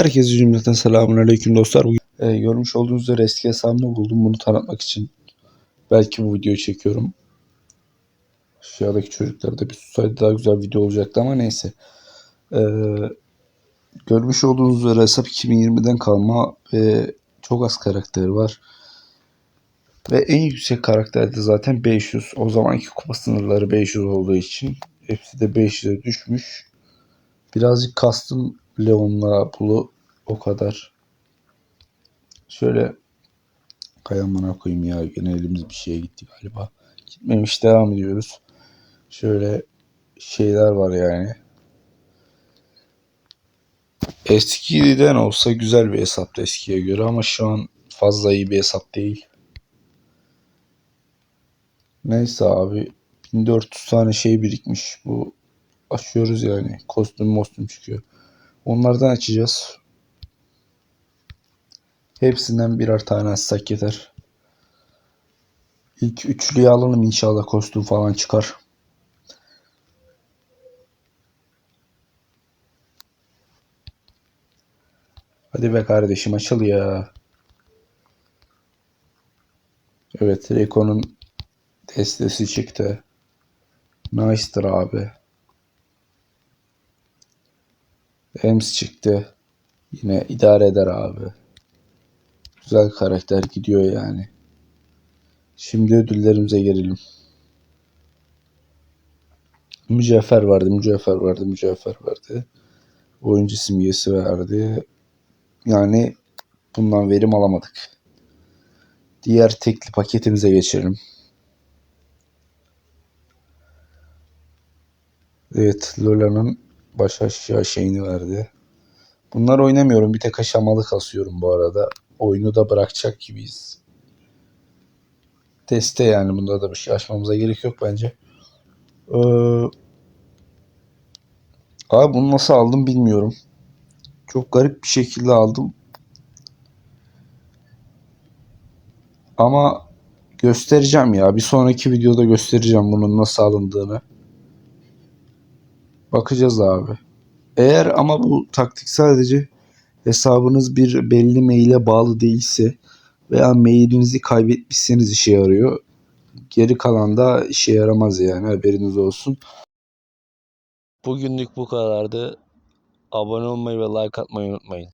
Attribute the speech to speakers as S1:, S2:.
S1: Herkese cümleten selamun aleyküm dostlar. Bugün, e, görmüş olduğunuz üzere eski hesabımı buldum. Bunu tanıtmak için belki bu videoyu çekiyorum. Aşağıdaki çocuklar da bir susaydı daha güzel video olacaktı ama neyse. E, görmüş olduğunuz üzere hesap 2020'den kalma ve çok az karakteri var. Ve en yüksek karakter de zaten 500. O zamanki kupa sınırları 500 olduğu için hepsi de 500'e düşmüş. Birazcık kastım Leon'la Bulu o kadar. Şöyle kayamana koyayım ya. Gene elimiz bir şeye gitti galiba. Gitmemiş devam ediyoruz. Şöyle şeyler var yani. Eskiden olsa güzel bir hesaptı eskiye göre ama şu an fazla iyi bir hesap değil. Neyse abi 1400 tane şey birikmiş. Bu açıyoruz yani. Kostüm mostüm çıkıyor. Onlardan açacağız. Hepsinden birer tane açsak yeter. İlk üçlüyü alalım inşallah kostüm falan çıkar. Hadi be kardeşim açıl ya. Evet Reko'nun destesi çıktı. Nice'dır abi. Ems çıktı. Yine idare eder abi. Güzel karakter gidiyor yani. Şimdi ödüllerimize gelelim. Mücevher vardı, mücevher vardı, mücevher vardı. Oyuncu simgesi verdi. Yani bundan verim alamadık. Diğer tekli paketimize geçelim. Evet, Lola'nın baş aşağı şeyini verdi. Bunlar oynamıyorum. Bir tek aşamalı kasıyorum bu arada. Oyunu da bırakacak gibiyiz. Teste yani bunda da bir şey açmamıza gerek yok bence. Ee, abi bunu nasıl aldım bilmiyorum. Çok garip bir şekilde aldım. Ama göstereceğim ya. Bir sonraki videoda göstereceğim bunun nasıl alındığını. Bakacağız abi. Eğer ama bu taktik sadece hesabınız bir belli maile bağlı değilse veya mailinizi kaybetmişseniz işe yarıyor. Geri kalan da işe yaramaz yani haberiniz olsun.
S2: Bugünlük bu kadardı. Abone olmayı ve like atmayı unutmayın.